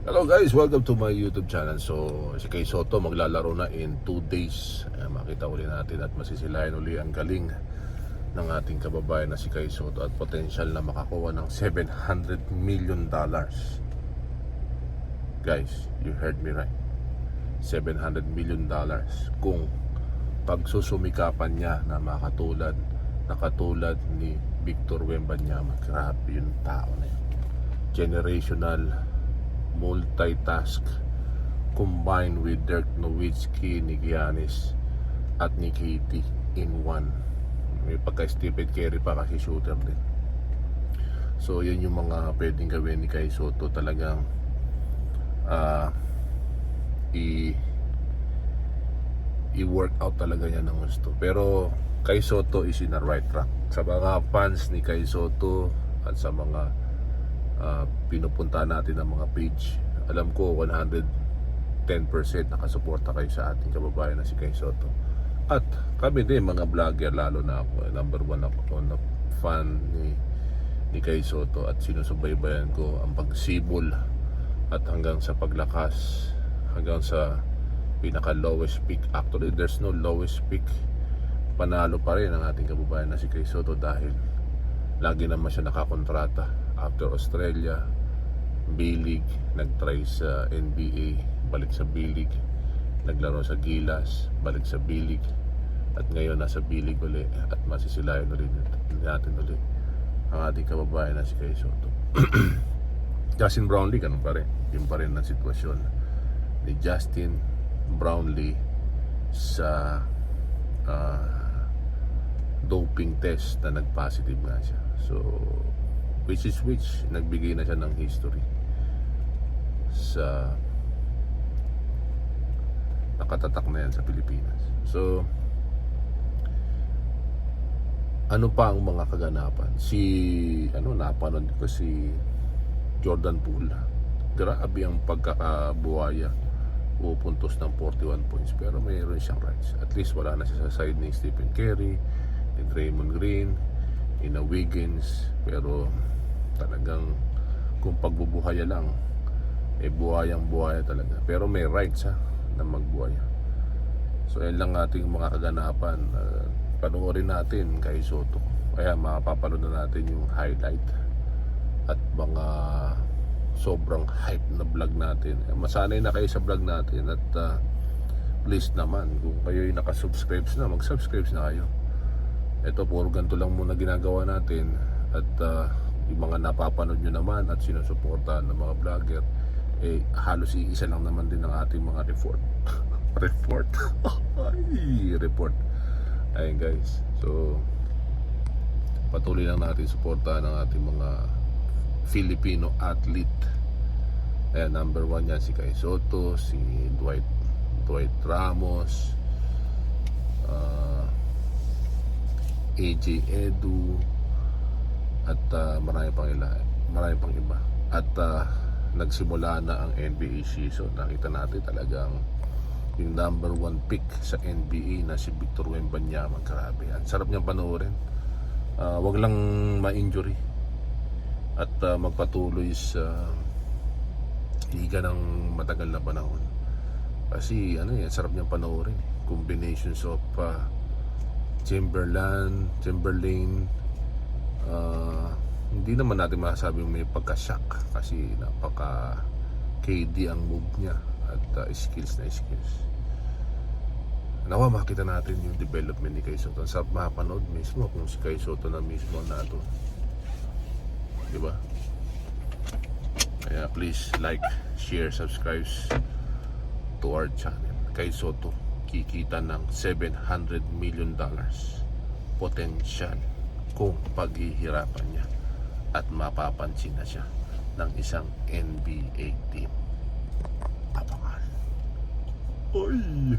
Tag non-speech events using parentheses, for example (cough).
Hello guys, welcome to my YouTube channel. So, si Kay Soto maglalaro na in 2 days. Ayan, makita uli natin at masisilayan uli ang galing ng ating kababayan na si Kay Soto at potential na makakuha ng 700 million dollars. Guys, you heard me right. 700 million dollars kung pagsusumikapan niya na makatulad na katulad ni Victor Wembanyama. Grabe yung tao na yun. Generational multitask combined with Dirk Nowitzki, ni Giannis at ni Katie in one. May pagka Stephen Curry pa kasi shooter din. So yun yung mga pwedeng gawin ni Kai Soto talagang ah i i-work out talaga niya ng gusto. Pero Kai Soto is in the right track. Sa mga fans ni Kai Soto at sa mga uh, pinupunta natin ng mga page. Alam ko 110% nakasuporta kayo sa ating kababayan na si Kai Soto. At kami din mga vlogger lalo na ako, eh, number one ako na fan ni ni Kai Soto at sinusubaybayan ko ang pagsibol at hanggang sa paglakas hanggang sa pinaka lowest peak actually there's no lowest peak panalo pa rin ang ating kababayan na si Kai Soto dahil lagi naman siya nakakontrata after Australia B-League nagtry sa NBA balik sa B-League naglaro sa Gilas balik sa B-League at ngayon nasa B-League uli at masisilayan ulit natin uli ang ating kababayan na si Kay Soto. (clears throat) Justin Brownlee ganun pa rin. Yun pa rin ang sitwasyon ni Justin Brownlee sa ah, doping test na nag-positive nga siya. So which is which nagbigay na siya ng history sa nakatatak na yan sa Pilipinas. So ano pa ang mga kaganapan? Si ano napanood ko si Jordan Poole grabe ang pagkakabuhaya pupuntos ng 41 points pero mayroon siyang rights. At least wala na siya sa side ni Stephen Curry ni Draymond Green ni na Wiggins pero talagang kung pagbubuhaya lang eh buhayang buhaya talaga. Pero may rights ha na magbuhaya. So yan lang ating mga kaganapan. Uh, panoorin natin kay Soto. Kaya mapapanood na natin yung highlight at mga sobrang hype na vlog natin. Eh, masanay na kayo sa vlog natin at uh, please naman kung kayo ay nakasubscribe na mag-subscribe na kayo ito puro ganito lang muna ginagawa natin. At uh, yung mga napapanood nyo naman at sinusuportahan ng mga vlogger eh halos iisa lang naman din ang ating mga report. (laughs) Report? (laughs) Report. Ayun guys. So patuloy lang natin suportahan ang ating mga Filipino athlete. Ayan number one yan si Kai Soto si Dwight Dwight Ramos. Uh, AJ Edu at uh, marami pang ila, marami pang iba. At uh, nagsimula na ang NBA season. Nakita natin talagang yung number one pick sa NBA na si Victor Wembanyama. Grabe ang sarap niyang panoorin. Uh, wag lang ma-injury. At uh, magpatuloy sa liga ng matagal na panahon. Kasi ano yan sarap niyang panoorin. Eh. combinations of uh, Chamberlain Chamberlain uh, hindi naman natin masasabi may pagka-shock kasi napaka KD ang move niya at uh, skills na skills. Nawa makita natin yung development ni Kai Soto. Sa mapanood mismo kung si Kai Soto na mismo na to di ba? Kaya please like share subscribe to our channel. Kai Soto kikita ng 700 million dollars potential kung paghihirapan niya at mapapansin na siya ng isang NBA team. Abangan. Oy!